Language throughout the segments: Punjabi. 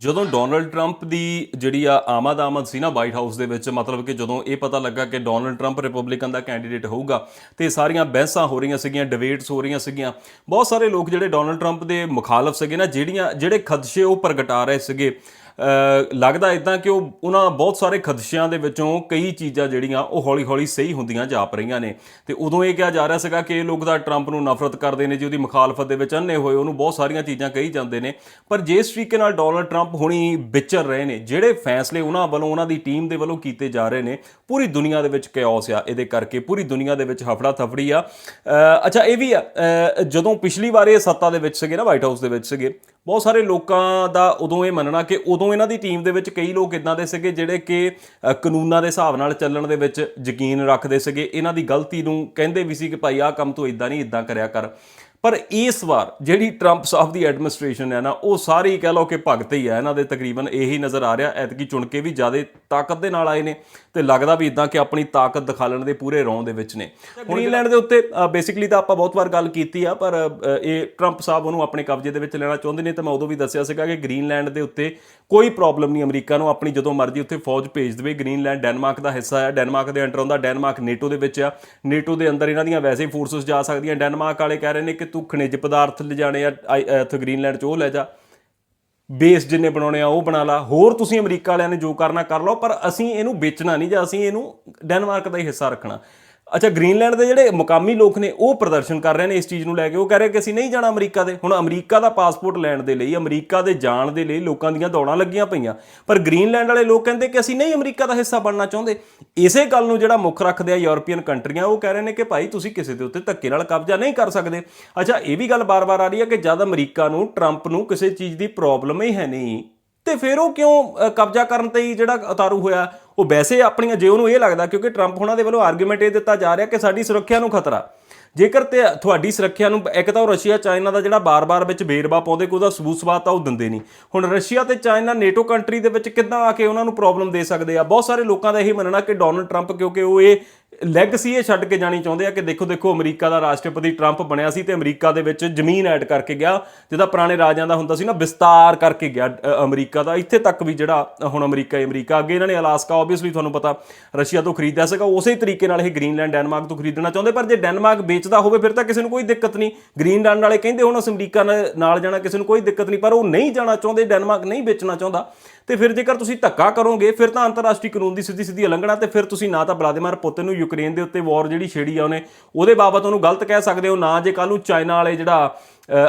ਜਦੋਂ ਡੋਨਲਡ ਟਰੰਪ ਦੀ ਜਿਹੜੀ ਆ ਆਮਦ ਆਮਦ ਸੀ ਨਾ ਵਾਈਟ ਹਾਊਸ ਦੇ ਵਿੱਚ, ਮਤਲਬ ਕਿ ਜਦੋਂ ਇਹ ਪਤਾ ਲੱਗਾ ਕਿ ਡੋਨਲਡ ਟਰੰਪ ਰਿਪਬਲਿਕਨ ਦਾ ਕੈਂਡੀਡੇਟ ਹੋਊਗਾ, ਤੇ ਸਾਰੀਆਂ ਬਹਿਸਾਂ ਹੋ ਰਹੀਆਂ ਸੀਗੀਆਂ ਡਿਬੇਟਸ ਹੋ ਰਹੀਆਂ ਸੀਗੀਆਂ, ਬਹੁਤ ਸਾਰੇ ਲੋਕ ਜਿਹੜੇ ਡੋਨਲਡ ਟਰੰਪ ਦੇ ਮੁਖਾਲਫ ਸੀਗੇ ਨਾ, ਜਿਹੜੀਆਂ, ਜਿਹੜੇ ਖਦਸ਼ੇ ਉਹ ਪ੍ਰਗਟਾ ਰਹੇ ਸੀਗੇ ਲੱਗਦਾ ਇਦਾਂ ਕਿ ਉਹ ਉਹਨਾਂ ਬਹੁਤ ਸਾਰੇ ਖਦਸ਼ਿਆਂ ਦੇ ਵਿੱਚੋਂ ਕਈ ਚੀਜ਼ਾਂ ਜਿਹੜੀਆਂ ਉਹ ਹੌਲੀ-ਹੌਲੀ ਸਹੀ ਹੁੰਦੀਆਂ ਜਾਪ ਰਹੀਆਂ ਨੇ। ਤੇ ਉਦੋਂ ਇਹ ਕਿਹਾ ਜਾ ਰਿਹਾ ਸੀਗਾ ਕਿ ਇਹ ਲੋਕ ਤਾਂ ਟਰੰਪ ਨੂੰ ਨਫ਼ਰਤ ਕਰਦੇ ਨੇ, ਜੀ ਉਹਦੀ ਮੁਖਾਲਫਤ ਦੇ ਵਿੱਚ ਅੰਨੇ ਹੋਏ, ਉਹਨੂੰ ਬਹੁਤ ਸਾਰੀਆਂ ਚੀਜ਼ਾਂ ਕਹੀ ਜਾਂਦੇ ਨੇ। ਪਰ ਜਿਸ ਤਰੀਕੇ ਨਾਲ ਡੋਨਲਡ ਟਰੰਪ ਹੁਣੀ ਵਿਚਰ ਰਹੇ ਨੇ, ਜਿਹੜੇ ਫੈਸਲੇ ਉਹਨਾਂ ਵੱਲੋਂ ਉਹਨਾਂ ਦੀ ਟੀਮ ਦੇ ਵੱਲੋਂ ਕੀਤੇ ਜਾ ਰਹੇ ਨੇ, ਪੂਰੀ ਦੁਨੀਆ ਦੇ ਵਿੱਚ ਕਾਇਓਸ ਆ, ਇਹਦੇ ਕਰਕੇ ਪੂਰੀ ਦੁਨੀਆ ਦੇ ਵਿੱਚ ਹਫੜਾ ਥਫੜੀ ਆ ਅੱਛਾ, ਇਹ ਵੀ ਆ ਜਦੋਂ ਪਿਛਲੀ ਵਾਰ ਇਹ ਸੱਤਾ ਦੇ ਵਿੱਚ ਸੀਗੇ ਨਾ ਵਾਈਟ ਹਾਊਸ ਦੇ ਵਿੱਚ ਸੀਗੇ ਬਹੁਤ ਸਾਰੇ ਲੋਕਾਂ ਦਾ ਉਦੋਂ ਇਹ ਮੰਨਣਾ ਕਿ ਉਦੋਂ ਇਹਨਾਂ ਦੀ ਟੀਮ ਦੇ ਵਿੱਚ ਕਈ ਲੋਕ ਇਦਾਂ ਦੇ ਸੀਗੇ ਜਿਹੜੇ ਕਿ ਕਾਨੂੰਨਾਂ ਦੇ ਹਿਸਾਬ ਨਾਲ ਚੱਲਣ ਦੇ ਵਿੱਚ ਯਕੀਨ ਰੱਖਦੇ ਸੀਗੇ। ਇਹਨਾਂ ਦੀ ਗਲਤੀ ਨੂੰ ਕਹਿੰਦੇ ਵੀ ਸੀ ਕਿ ਭਾਈ ਆਹ ਕੰਮ ਤੂੰ ਇਦਾਂ ਨਹੀਂ ਇਦਾਂ ਕਰਿਆ ਕਰ। ਪਰ ਇਸ ਵਾਰ ਜਿਹੜੀ ਟਰੰਪ ਸਾਹਿਬ ਦੀ ਐਡਮਿਨਿਸਟ੍ਰੇਸ਼ਨ ਹੈ ਨਾ ਉਹ ਸਾਰੀ ਕਹਿ ਲਓ ਕਿ ਭਗਤ ਹੀ ਹੈ ਇਹਨਾਂ ਦੇ ਤਕਰੀਬਨ ਇਹੀ ਨਜ਼ਰ ਆ ਰਿਹਾ ਐਤਕੀ ਚੁਣ ਕੇ ਵੀ ਜ਼ਿਆਦਾ ਤਾਕਤ ਦੇ ਨਾਲ ਆਏ ਨੇ ਤੇ ਲੱਗਦਾ ਵੀ ਇਦਾਂ ਕਿ ਆਪਣੀ ਤਾਕਤ ਦਿਖਾਲਣ ਦੇ ਪੂਰੇ ਰੌਂ ਦੇ ਵਿੱਚ ਨੇ। ਗ੍ਰੀਨਲੈਂਡ ਦੇ ਉੱਤੇ ਬੇਸਿਕਲੀ ਤਾਂ ਆਪਾਂ ਬਹੁਤ ਵਾਰ ਗੱਲ ਕੀਤੀ ਆ ਪਰ ਇਹ ਟਰੰਪ ਸਾਹਿਬ ਉਹਨੂੰ ਆਪਣੇ ਕਬਜ਼ੇ ਦੇ ਵਿੱਚ ਲੈਣਾ ਚਾਹੁੰਦੇ ਨੇ ਤਾਂ ਮੈਂ ਉਦੋਂ ਵੀ ਦੱਸਿਆ ਸੀਗਾ ਕਿ ਗ੍ਰੀਨਲੈਂਡ ਦੇ ਉੱਤੇ ਕੋਈ ਪ੍ਰੋਬਲਮ ਨਹੀਂ ਅਮਰੀਕਾ ਨੂੰ। ਆਪਣੀ ਜਦੋਂ ਮਰਜ਼ੀ ਉੱਥੇ ਫੌਜ ਭੇਜ ਦੇਵੇ। ਗ੍ਰੀਨਲੈਂਡ, ਡੈਨਮਾਰਕ ਦਾ ਹਿੱਸਾ ਹੈ ਡੈਨਮਾਰਕ ਦੇ ਅੰਡਰ ਆਉਂਦਾ। ਡੈਨਮਾਰਕ ਨੇਟੋ ਦੇ ਵਿੱਚ ਆ। ਨੇਟੋ ਦੇ ਅੰਦਰ ਇਹਨਾਂ ਦੀਆਂ ਵੈਸੇ ਹੀ ਫੋਰਸਸ ਜਾ ਸਕਦੀਆਂ। ਡੈਨਮਾਰਕ ਵਾਲੇ ਕਹਿ ਰਹੇ ਨੇ ਕਿ ਤੂੰ ਖਣਿਜ ਪਦਾਰਥ ਲਿਜਾਣੇ ਆ। ਆਈ- ਇੱਥੇ ਗ੍ਰੀਨਲੈਂਡ 'ਚ ਉਹ ਲੈ ਜਾ। ਬੇਸ ਜਿੰਨੇ ਬਣਾਉਣੇ ਆ, ਉਹ ਬਣਾ ਲਾ। ਹੋਰ ਤੁਸੀਂ ਅਮਰੀਕਾ ਵਾਲਿਆਂ ਨੇ ਜੋ ਕਰਨਾ, ਕਰ ਲਓ। ਪਰ ਅਸੀਂ ਇਹਨੂੰ ਵੇਚਣਾ ਨਹੀਂ ਜਾਂ ਅਸੀਂ ਇਹਨੂੰ ਡੈਨਮਾਰਕ ਦਾ ਹੀ ਹਿੱਸਾ ਰੱਖਣਾ। ਅੱਛਾ, ਗ੍ਰੀਨਲੈਂਡ ਦੇ ਜਿਹੜੇ ਮੁਕਾਮੀ ਲੋਕ ਨੇ, ਉਹ ਪ੍ਰਦਰਸ਼ਨ ਕਰ ਰਹੇ ਨੇ ਇਸ ਚੀਜ਼ ਨੂੰ ਲੈ ਕੇ। ਉਹ ਕਹਿ ਰਹੇ ਕਿ ਅਸੀਂ ਨਹੀਂ ਜਾਣਾ ਅਮਰੀਕਾ ਦੇ। ਹੁਣ ਅਮਰੀਕਾ ਦਾ ਪਾਸਪੋਰਟ ਲੈਣ ਦੇ ਲਈ, ਅਮਰੀਕਾ ਦੇ ਜਾਣ ਦੇ ਲਈ ਲੋਕਾਂ ਦੀਆਂ ਦੌੜਾਂ ਲੱਗੀਆਂ ਪਈਆਂ। ਪਰ ਗ੍ਰੀਨਲੈਂਡ ਵਾਲੇ ਲੋਕ ਕਹਿੰਦੇ ਕਿ ਅਸੀਂ ਨਹੀਂ ਅਮਰੀਕਾ ਦਾ ਹਿੱਸਾ ਬਣਨਾ ਚਾਹੁੰਦੇ। ਇਸੇ ਗੱਲ ਨੂੰ ਜਿਹੜਾ ਮੁੱਖ ਰੱਖਦੇ ਆ ਯੂਰੋਪੀਅਨ ਕੰਟਰੀਆਂ, ਉਹ ਕਹਿ ਰਹੇ ਨੇ ਕਿ ਭਾਈ ਤੁਸੀਂ ਕਿਸੇ ਦੇ ਉੱਤੇ ਧੱਕੇ ਨਾਲ ਕਬਜ਼ਾ ਨਹੀਂ ਕਰ ਸਕਦੇ। ਅੱਛਾ, ਇਹ ਵੀ ਗੱਲ ਬਾਰ-ਬਾਰ ਆ ਰਹੀ ਹੈ ਕਿ ਜਦ ਅਮਰੀਕਾ ਨੂੰ, ਟਰੰਪ ਨੂੰ ਕਿਸੇ ਚੀਜ਼ ਦੀ ਪ੍ਰੋਬਲਮ ਹੀ ਹੈ ਨਹੀਂ ਤੇ ਫਿਰ ਉਹ ਕਿਉਂ ਕਬਜ਼ਾ ਕਰਨ ਤੇ ਹੀ ਜਿਹੜਾ ਉਤਾਰੂ ਹੋਇਆ? ਉਹ ਵੈਸੇ ਆਪਣੀਆਂ ਜੇ ਉਹਨੂੰ ਇਹ ਲੱਗਦਾ ਕਿਉਂਕਿ ਟਰੰਪ ਉਹਨਾਂ ਦੇ ਵੱਲੋਂ ਆਰਗੂਮੈਂਟ ਇਹ ਦਿੱਤਾ ਜਾ ਰਿਹਾ ਕਿ ਸਾਡੀ ਸੁਰੱਖਿਆ ਨੂੰ ਖਤਰਾ। ਜੇਕਰ ਤੇ ਤੁਹਾਡੀ ਸੁਰੱਖਿਆ ਨੂੰ, ਇੱਕ ਤਾਂ ਉਹ ਰਸ਼ੀਆ ਚਾਈਨਾ ਦਾ ਜਿਹੜਾ ਬਾਰ-ਬਾਰ ਵਿੱਚ ਬੇਰਵਾ ਪਾਉਂਦੇ ਕਿ ਉਹਦਾ ਸਬੂਤ ਸਬਾਤ ਤਾਂ ਉਹ ਦਿੰਦੇ ਨਹੀਂ। ਹੁਣ ਰਸ਼ੀਆ ਤੇ ਚਾਈਨਾ ਨੇਟੋ ਕੰਟਰੀ ਦੇ ਵਿੱਚ ਕਿੱਦਾਂ ਆ ਕੇ ਉਹਨਾਂ ਨੂੰ ਪ੍ਰੋਬਲਮ ਦੇ ਸਕਦੇ ਆ? ਬਹੁਤ ਸਾਰੇ ਲੋਕਾਂ ਦਾ ਇਹ ਮੰਨਣਾ ਕਿ ਡੋਨਲਡ ਟਰੰਪ ਕਿਉਂਕਿ ਉਹ ਇਹ ਲੈਗਸੀ ਇਹ ਛੱਡ ਕੇ ਜਾਣੀ ਚਾਹੁੰਦੇ ਆ ਕਿ ਦੇਖੋ ਦੇਖੋ, ਅਮਰੀਕਾ ਦਾ ਰਾਸ਼ਟਰਪਤੀ ਟਰੰਪ ਬਣਿਆ ਸੀ ਤੇ ਅਮਰੀਕਾ ਦੇ ਵਿੱਚ ਜ਼ਮੀਨ ਐਡ ਕਰਕੇ ਗਿਆ, ਜਿਹਦਾ ਪੁਰਾਣੇ ਰਾਜਾਂ ਦਾ ਹੁੰਦਾ ਸੀ ਨਾ, ਵਿਸਤਾਰ ਕਰਕੇ ਗਿਆ ਅਮਰੀਕਾ ਦਾ। ਇੱਥੇ ਤੱਕ ਵੀ ਜਿਹੜਾ ਹੁਣ ਅਮਰੀਕਾ ਹੀ, ਅਮਰੀਕਾ ਅੱਗੇ ਇਹਨਾਂ ਨੇ ਅਲਾਸਕਾ ਆਬਵੀਅਸਲੀ ਤੁਹਾਨੂੰ ਪਤਾ ਰਸ਼ੀਆ ਤੋਂ ਖਰੀਦਿਆ ਸੀਗਾ ਉਸੇ ਤਰੀਕੇ ਨਾਲ ਇਹ ਗ੍ਰੀਨਲੈਂਡ, ਡੈਨਮਾਰਕ ਤੋਂ ਖਰੀਦਣਾ ਚਾਹੁੰਦੇ, ਪਰ ਜੇ ਡੈਨਮਾਰਕ ਵੇਚਦਾ ਹੋਵੇ ਫਿਰ ਤਾਂ ਕਿਸੇ ਨੂੰ ਕੋਈ ਦਿੱਕਤ ਨਹੀਂ। ਗ੍ਰੀਨਲੈਂਡ ਵਾਲੇ ਕਹਿੰਦੇ ਹੁਣ ਅਸੀਂ ਅਮਰੀਕਾ ਨਾਲ ਜਾਣਾ, ਕਿਸੇ ਨੂੰ ਕੋਈ ਦਿੱਕਤ ਨਹੀਂ, ਪਰ ਉਹ ਨਹੀਂ ਜਾਣਾ ਚਾਹੁੰਦੇ, ਡੈਨਮਾਰਕ ਨਹੀਂ ਵੇਚਣਾ ਚਾਹੁੰਦਾ। ਤੇ ਫਿਰ ਜੇਕਰ ਤੁਸੀਂ ਧੱਕਾ ਕਰੋਗੇ, ਫਿਰ ਤਾਂ ਅੰਤਰਰਾਸ਼ਟਰੀ ਕਾਨੂੰਨ ਦੀ ਸਿੱਧੀ ਸਿੱਧੀ ਉਲੰਘਣਾ ਤੇ ਫਿਰ ਤੁਸੀਂ ਨਾ ਤਾਂ ਵਲਾਦੀਮੀਰ ਪੁਤਿਨ ਨੂੰ ਯੂਕਰੇਨ ਦੇ ਉੱਤੇ ਵਾਰ ਜਿਹੜੀ ਛੇੜੀ ਆ ਉਹਨੇ, ਉਹਦੇ ਬਾਬਤ ਉਹਨੂੰ ਗਲਤ ਕਹਿ ਸਕਦੇ ਹੋ, ਨਾ ਜੇ ਕੱਲ ਨੂੰ ਚਾਈਨਾ ਵਾਲੇ ਜਿਹੜਾ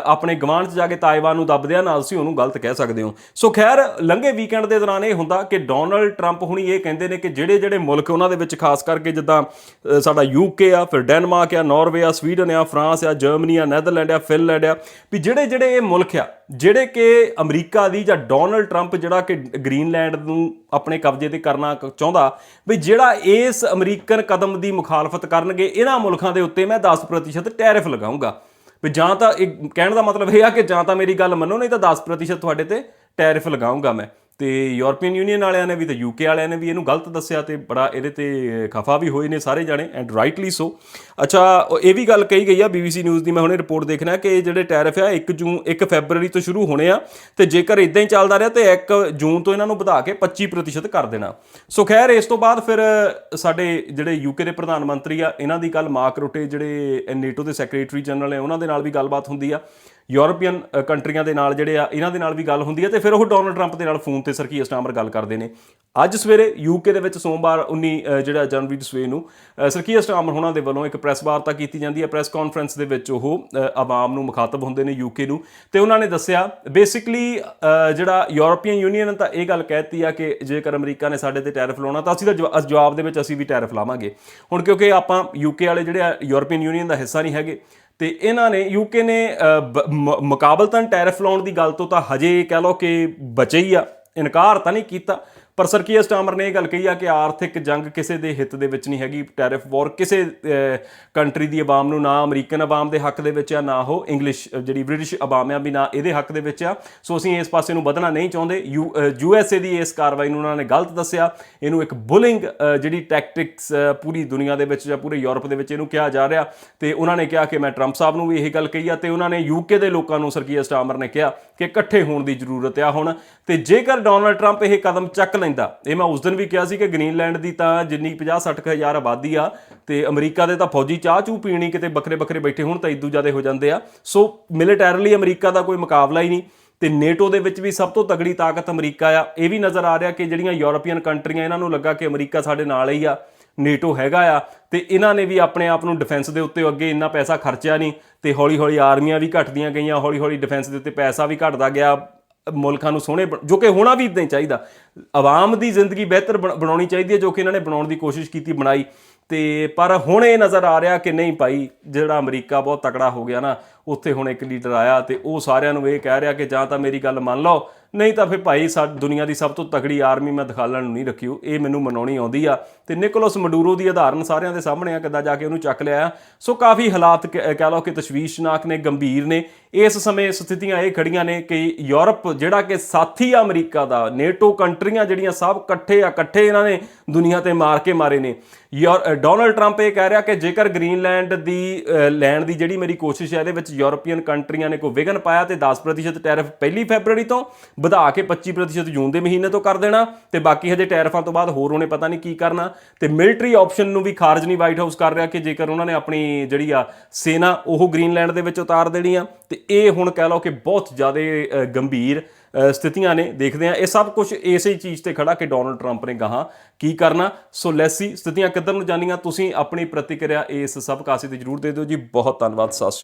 ਆਪਣੇ ਗਵਾਂਢ 'ਚ ਜਾ ਕੇ ਤਾਇਵਾਨ ਨੂੰ ਦੱਬਦਿਆਂ ਨਾਲ ਤੁਸੀਂ ਉਹਨੂੰ ਗਲਤ ਕਹਿ ਸਕਦੇ ਹੋ। ਸੋ ਖੈਰ ਲੰਘੇ ਵੀਕਐਂਡ ਦੇ ਦੌਰਾਨ ਇਹ ਹੁੰਦਾ ਕਿ ਡੋਨਲਡ ਟਰੰਪ ਹੁਣੀ ਇਹ ਕਹਿੰਦੇ ਨੇ ਕਿ ਜਿਹੜੇ ਜਿਹੜੇ ਮੁਲਕ ਉਹਨਾਂ ਦੇ ਵਿੱਚ ਖਾਸ ਕਰਕੇ ਜਿੱਦਾਂ ਅ, ਸਾਡਾ ਯੂਕੇ ਆ ਫਿਰ ਡੈਨਮਾਰਕ ਆ ਨਾਰਵੇ ਆ ਸਵੀਡਨ ਆ ਫਰਾਂਸ ਆ ਜਰਮਨੀ ਆ ਨੈਦਰਲੈਂਡ ਆ ਫਿਨਲੈਂਡ ਆ ਵੀ ਜਿਹੜੇ ਜਿਹੜੇ ਇਹ ਮੁਲਕ ਆ ਜਿਹੜੇ ਕਿ ਅਮਰੀਕਾ ਦੀ ਜਾਂ ਡੋਨਲਡ ਟਰੰਪ ਜਿਹੜਾ ਕਿ ਗ੍ਰੀਨਲੈਂਡ ਨੂੰ ਆਪਣੇ ਕਬਜ਼ੇ ਤੇ ਕਰਨਾ ਕ- ਚਾਹੁੰਦਾ ਵੀ ਜਿਹੜਾ ਇਸ ਅਮਰੀਕਨ ਕਦਮ ਦੀ ਮੁਖਾਲਫਤ ਕਰਨਗੇ ਇਹਨਾਂ ਮੁਲਕਾਂ ਦੇ ਉੱਤੇ ਮੈਂ 10% ਟੈਰਿਫ ਲਗਾਉਂਗਾ ਵੀ ਜਾਂ ਤਾਂ ਇਹ ਕਹਿਣ ਦਾ ਮਤਲਬ ਇਹ ਆ ਕਿ ਜਾਂ ਤਾਂ ਮੇਰੀ ਗੱਲ ਮੰਨੋ, ਨਹੀਂ ਤਾਂ 10% ਤੁਹਾਡੇ ਤੇ ਟੈਰਿਫ ਲਗਾਉਂਗਾ ਮੈਂ। ਤੇ ਯੂਰਪੀਅਨ ਯੂਨੀਅਨ ਵਾਲਿਆਂ ਨੇ ਵੀ ਤੇ ਯੂਕੇ ਵਾਲਿਆਂ ਨੇ ਵੀ ਇਹਨੂੰ ਗਲਤ ਦੱਸਿਆ ਤੇ ਬੜਾ ਇਹਦੇ ਤੇ ਖਫਾ ਵੀ ਹੋਏ ਨੇ ਸਾਰੇ ਜਾਣੇ ਐਂਡ ਰਾਈਟਲੀ ਸੋ ਅੱਛਾ ਇਹ ਵੀ ਗੱਲ ਕਹੀ ਗਈ ਆ BBC ਨਿਊਜ਼ ਦੀ, ਮੈਂ ਹੁਣੇ ਰਿਪੋਰਟ ਦੇਖਣਾ ਕਿ ਜਿਹੜੇ ਟੈਰਿਫ ਆ 1 ਜੂਨ 1 ਫੈਬਰੂਰੀ ਤੋਂ ਸ਼ੁਰੂ ਹੋਣੇ ਆ, ਤੇ ਜੇਕਰ ਇਦਾਂ ਹੀ ਚੱਲਦਾ ਰਿਹਾ ਤੇ 1 ਜੂਨ ਤੋਂ ਇਹਨਾਂ ਨੂੰ ਵਧਾ ਕੇ 25% ਕਰ ਦੇਣਾ। ਸੋ ਖੈਰ, ਇਸ ਤੋਂ ਬਾਅਦ ਫਿਰ ਸਾਡੇ ਜਿਹੜੇ ਯੂਕੇ ਦੇ ਪ੍ਰਧਾਨ ਮੰਤਰੀ ਆ, ਇਹਨਾਂ ਦੀ ਕੱਲ ਮਾਰਕ ਰੁਟੇ ਜਿਹੜੇ ਨੇਟੋ ਦੇ ਸੈਕਟਰੀ ਜਨਰਲ ਨੇ, ਉਹਨਾਂ ਦੇ ਨਾਲ ਵੀ ਗੱਲਬਾਤ ਹੁੰਦੀ ਆ। ਯੂਰਪੀਅਨ ਕੰਟਰੀਆਂ ਦੇ ਨਾਲ ਜਿਹੜੇ ਆ ਇਹਨਾਂ ਦੇ ਨਾਲ ਵੀ ਗੱਲ ਹੁੰਦੀ ਹੈ ਤੇ ਫਿਰ ਉਹ ਡੋਨਲਡ ਟਰੰਪ ਦੇ ਨਾਲ ਫੋਨ ਤੇ ਸਰਕੀ ਸਟਾਮਰ ਗੱਲ ਕਰਦੇ ਨੇ। ਅੱਜ ਸਵੇਰੇ ਯੂਕੇ ਦੇ ਵਿੱਚ ਸੋਮਵਾਰ 19 ਜਿਹੜਾ ਜਨਵਰੀ ਦੀ ਸਵੇਰ ਨੂੰ ਅ, ਸਰਕੀ ਸਟਾਮਰ ਹੋਣਾ ਦੇ ਵੱਲੋਂ ਇੱਕ ਪ੍ਰੈਸ ਵਾਰਤਾ ਕੀਤੀ ਜਾਂਦੀ ਹੈ। ਪ੍ਰੈਸ ਕਾਨਫਰੰਸ ਦੇ ਵਿੱਚ ਉਹ ਆਵਾਮ ਨੂੰ ਮੁਖਾਤਬ ਹੁੰਦੇ ਨੇ ਯੂਕੇ ਨੂੰ ਤੇ ਉਹਨਾਂ ਨੇ ਦੱਸਿਆ ਬੇਸਿਕਲੀ ਜਿਹੜਾ ਯੂਰਪੀਅਨ ਯੂਨੀਅਨ ਤਾਂ ਇਹ ਗੱਲ ਕਹਿਤੀ ਆ ਕਿ ਜੇਕਰ ਅਮਰੀਕਾ ਨੇ ਸਾਡੇ ਤੇ ਟੈਰਿਫ ਲਾਉਣਾ ਤਾਂ ਅਸੀਂ ਤਾਂ ਜਵਾ- ਜਵਾਬ ਦੇ ਵਿੱਚ ਅਸੀਂ ਵੀ ਟੈਰਿਫ ਲਾਵਾਂਗੇ। ਹੁਣ ਕਿਉਂਕਿ ਆਪਾਂ ਯੂਕੇ ਵਾਲੇ ਜਿਹੜੇ ਆ ਯੂਰਪੀਅਨ ਯੂਨੀਅਨ ਦਾ ਹਿੱਸਾ ਨਹੀਂ ਹੈਗੇ ਤੇ ਇਹਨਾਂ ਨੇ ਯੂਕੇ ਨੇ ਬ- ਮੁਕਾਬਲਤਨ ਟੈਰਿਫ ਲਾਉਣ ਦੀ ਗੱਲ ਤੋਂ ਤਾਂ ਹਜੇ ਕਹਿ ਲਓ ਕਿ ਬਚੇ ਹੀ ਆ। ਇਨਕਾਰ ਤਾਂ ਨਹੀਂ ਕੀਤਾ। ਪਰ ਸਰ ਕੀਅਰ ਸਟਾਰਮਰ ਨੇ ਇਹ ਗੱਲ ਕਹੀ ਆ ਕਿ ਆਰਥਿਕ ਜੰਗ ਕਿਸੇ ਦੇ ਹਿੱਤ ਦੇ ਵਿੱਚ ਨਹੀਂ ਹੈਗੀ ਟੈਰਿਫ ਵਾਰ ਕਿਸੇ ਕੰਟਰੀ ਦੀ ਆਵਾਮ ਨੂੰ ਨਾ ਅਮਰੀਕਨ ਆਵਾਮ ਦੇ ਹੱਕ ਦੇ ਵਿੱਚ ਆ, ਨਾ ਉਹ ਇੰਗਲਿਸ਼ ਜਿਹੜੀ ਬ੍ਰਿਟਿਸ਼ ਆਵਾਮ ਆ ਵੀ ਨਾ ਇਹਦੇ ਹੱਕ ਦੇ ਵਿੱਚ ਆ। ਸੋ ਅਸੀਂ ਇਸ ਪਾਸੇ ਨੂੰ ਵਧਣਾ ਨਹੀਂ ਚਾਹੁੰਦੇ। ਯੂ ਐਸ ਏ ਦੀ ਇਸ ਕਾਰਵਾਈ ਨੂੰ ਉਹਨਾਂ ਨੇ ਗਲਤ ਦੱਸਿਆ। ਇਹਨੂੰ ਇੱਕ ਬੁਲਿੰਗ ਜਿਹੜੀ ਟੈਕਟਿਕਸ ਪੂਰੀ ਦੁਨੀਆ ਦੇ ਵਿੱਚ ਜਾਂ ਪੂਰੇ ਯੂਰਪ ਦੇ ਵਿੱਚ ਇਹਨੂੰ ਕਿਹਾ ਜਾ ਰਿਹਾ। ਤੇ ਉਹਨਾਂ ਨੇ ਕਿਹਾ ਕਿ ਮੈਂ ਟਰੰਪ ਸਾਹਿਬ ਨੂੰ ਵੀ ਇਹ ਗੱਲ ਕਹੀ ਆ ਤੇ ਉਹਨਾਂ ਨੇ ਯੂਕੇ ਦੇ ਲੋਕਾਂ ਨੂੰ ਸਰਕੀਆ ਸਟਾਮਰ ਨੇ ਕਿਹਾ ਕਿ ਇਕੱਠੇ ਹੋਣ ਦੀ ਜ਼ਰੂਰਤ ਆ ਹੁਣ। ਤੇ ਜੇਕਰ ਡੋਨਲਡ ਟਰੰਪ ਇਹ ਕਦਮ ਚੱਕ ਲੈਂਦੇ ਇਹ ਮੈਂ ਉਸ ਦਿਨ ਵੀ ਕਿਹਾ ਸੀ ਕਿ ਗ੍ਰੀਨਲੈਂਡ ਦੀ ਤਾਂ ਜਿੰਨੀ 50 60 ਹਜ਼ਾਰ ਆਬਾਦੀ ਆ ਤੇ ਅਮਰੀਕਾ ਦੇ ਤਾਂ ਫੌਜੀ ਚਾਹ ਚੂ ਪੀਣੀ ਕਿਤੇ ਬੱਕਰੇ ਬੱਕਰੇ ਬੈਠੇ ਹੋਣ ਤਾਂ ਇਦੂ ਜ਼ਿਆਦੇ ਹੋ ਜਾਂਦੇ ਆ। ਸੋ ਮਿਲੀਟੈਰਲੀ ਅਮਰੀਕਾ ਦਾ ਕੋਈ ਮੁਕਾਬਲਾ ਹੀ ਨਹੀਂ ਤੇ ਨੇਟੋ ਦੇ ਵਿੱਚ ਵੀ ਸਭ ਤੋਂ ਤਗੜੀ ਤਾਕਤ ਅਮਰੀਕਾ ਆ। ਇਹ ਵੀ ਨਜ਼ਰ ਆ ਰਿਹਾ ਕਿ ਜਿਹੜੀਆਂ ਯੂਰਪੀਅਨ ਕੰਟਰੀਆਂ, ਇਹਨਾਂ ਨੂੰ ਲੱਗਾ ਕਿ ਅਮਰੀਕਾ ਸਾਡੇ ਨਾਲ ਹੀ ਆ ਨੇਟੋ ਹੈਗਾ ਆ ਤੇ ਇਹਨਾਂ ਨੇ ਵੀ ਆਪਣੇ ਆਪ ਨੂੰ ਡਿਫੈਂਸ ਦੇ ਉੱਤੇ ਅੱਗੇ ਇੰਨਾ ਪੈਸਾ ਖਰਚਿਆ ਨਹੀਂ ਤੇ ਹੌਲੀ ਹੌਲੀ ਆਰਮੀਆਂ ਵੀ ਘਟਦੀਆਂ ਗਈਆਂ ਹੌਲੀ ਹੌਲੀ ਡਿਫੈਂਸ ਦੇ ਉੱਤੇ ਪੈਸਾ ਵੀ ਘਟਦਾ ਗਿਆ। ਮੁਲਕਾਂ ਨੂੰ ਸੋਹਣੇ ਜੋ ਕਿ ਹੋਣਾ ਵੀ ਇਦਾਂ ਹੀ ਚਾਹੀਦਾ। ਆਵਾਮ ਦੀ ਜ਼ਿੰਦਗੀ ਬਿਹਤਰ ਬਣਾਉਣੀ ਚਾਹੀਦੀ ਹੈ, ਜੋ ਕਿ ਇਹਨਾਂ ਨੇ ਬਣਾਉਣ ਦੀ ਕੋਸ਼ਿਸ਼ ਕੀਤੀ, ਬਣਾਈ। ਤੇ ਪਰ ਹੁਣ ਇਹ ਨਜ਼ਰ ਆ ਰਿਹਾ ਕਿ ਨਹੀਂ ਭਾਈ, ਜਿਹੜਾ ਅਮਰੀਕਾ ਬਹੁਤ ਤਕੜਾ ਹੋ ਗਿਆ ਨਾ, ਉੱਥੇ ਹੁਣ ਇੱਕ ਲੀਡਰ ਆਇਆ ਤੇ ਉਹ ਸਾਰਿਆਂ ਨੂੰ ਇਹ ਕਹਿ ਰਿਹਾ ਕਿ ਜਾਂ ਤਾਂ ਮੇਰੀ ਗੱਲ ਮੰਨ ਲਓ ਨਹੀਂ ਤਾਂ ਫਿਰ ਭਾਈ ਸਾ ਦੁਨੀਆ ਦੀ ਸਭ ਤੋਂ ਤਕੜੀ ਆਰਮੀ ਮੈਂ ਦਿਖਾਲਣ ਨੂੰ ਨਹੀਂ ਰੱਖਿਓ ਇਹ ਮੈਨੂੰ ਮਨਾਉਣੀ ਆਉਂਦੀ ਆ। ਤੇ ਨਿਕੋਲਸ ਮਡੂਰੋ ਦੀ ਉਦਾਹਰਨ ਸਾਰਿਆਂ ਦੇ ਸਾਹਮਣੇ ਆ, ਕਿੱਦਾਂ ਜਾ ਕੇ ਉਹਨੂੰ ਚੱਕ ਲਿਆ ਸੋ ਕਾਫੀ ਹਾਲਾਤ ਕ- ਕਹਿ ਲਓ ਕਿ ਤਸ਼ਵੀਸ਼ਨਾਕ ਨੇ, ਗੰਭੀਰ ਨੇ। ਇਸ ਸਮੇਂ ਸਥਿਤੀਆਂ ਇਹ ਖੜੀਆਂ ਨੇ ਕਿ ਯੂਰਪ, ਜਿਹੜਾ ਕਿ ਸਾਥੀ ਆ ਅਮਰੀਕਾ ਦਾ, ਨੇਟੋ ਕੰਟਰੀਆਂ ਜਿਹੜੀਆਂ ਸਭ ਇਕੱਠੇ ਆ, ਇਕੱਠੇ ਇਹਨਾਂ ਨੇ ਦੁਨੀਆ ਤੇ ਮਾਰ ਕੇ ਮਾਰੇ ਨੇ। ਡੋਨਲਡ ਟਰੰਪ ਇਹ ਕਹਿ ਰਿਹਾ ਕਿ ਜੇਕਰ ਗ੍ਰੀਨਲੈਂਡ ਦੀ ਲੈਣ ਦੀ ਜਿਹੜੀ ਮੇਰੀ ਕੋਸ਼ਿਸ਼ ਹੈ, ਇਹਦੇ ਵਿੱਚ ਯੂਰਪੀਅਨ ਕੰਟਰੀਆਂ ਨੇ ਕੋਈ ਵਿਘਨ ਪਾਇਆ ਤੇ 10% ਟੈਰਿਫ ਪਹਿਲੀ ਫੈਬਰੂਅਰੀ ਤੋਂ ਵਧਾ ਕੇ 25% ਜੂਨ ਦੇ ਮਹੀਨੇ ਤੋਂ ਕਰ ਦੇਣਾ ਤੇ ਬਾਕੀ ਹਜੇ ਟੈਰਿਫਾਂ ਤੋਂ ਬਾਅਦ ਹੋਰ ਉਹਨੇ ਪਤਾ ਨਹੀਂ ਕੀ ਕਰਨਾ। ਤੇ ਮਿਲਟਰੀ ਆਪਸ਼ਨ ਨੂੰ ਵੀ ਖਾਰਜ ਨਹੀਂ ਵਾਈਟ ਹਾਊਸ ਕਰ ਰਿਹਾ ਕਿ ਜੇਕਰ ਉਹਨਾਂ ਨੇ ਆਪਣੀ ਜਿਹੜੀ ਆ ਸੈਨਾ, ਉਹ ਗ੍ਰੀਨਲੈਂਡ ਦੇ ਵਿੱਚ ਉਤਾਰ ਦੇਣੀ ਆ। ਤੇ ਇਹ ਹੁਣ ਕਹਿ ਲਓ ਕਿ ਬਹੁਤ ਜ਼ਿਆਦਾ ਗੰਭੀਰ ਸਥਿਤੀਆਂ ਨੇ, ਦੇਖਦੇ ਆ ਇਹ ਸਭ ਕੁਝ ਇਸੇ ਚੀਜ਼ ਤੇ ਖੜਾ ਕਿ ਡੋਨਲਡ ਟਰੰਪ ਨੇ ਗਾਹਾਂ ਕੀ ਕਰਨਾ? ਸੋ ਲੈਸੀ ਸਥਿਤੀਆਂ ਕਿੱਧਰ ਨੂੰ ਜਾਣੀਆਂ ਤੁਸੀਂ ਆਪਣੀ ਪ੍ਰਤੀਕਿਰਿਆ ਇਸ ਸਭ ਕਾਸੇ ਤੇ ਜਰੂਰ ਦੇ ਦਿਓ ਜੀ। ਬਹੁਤ ਧੰਨਵਾਦ, ਸਤਿ ਸ਼੍ਰੀ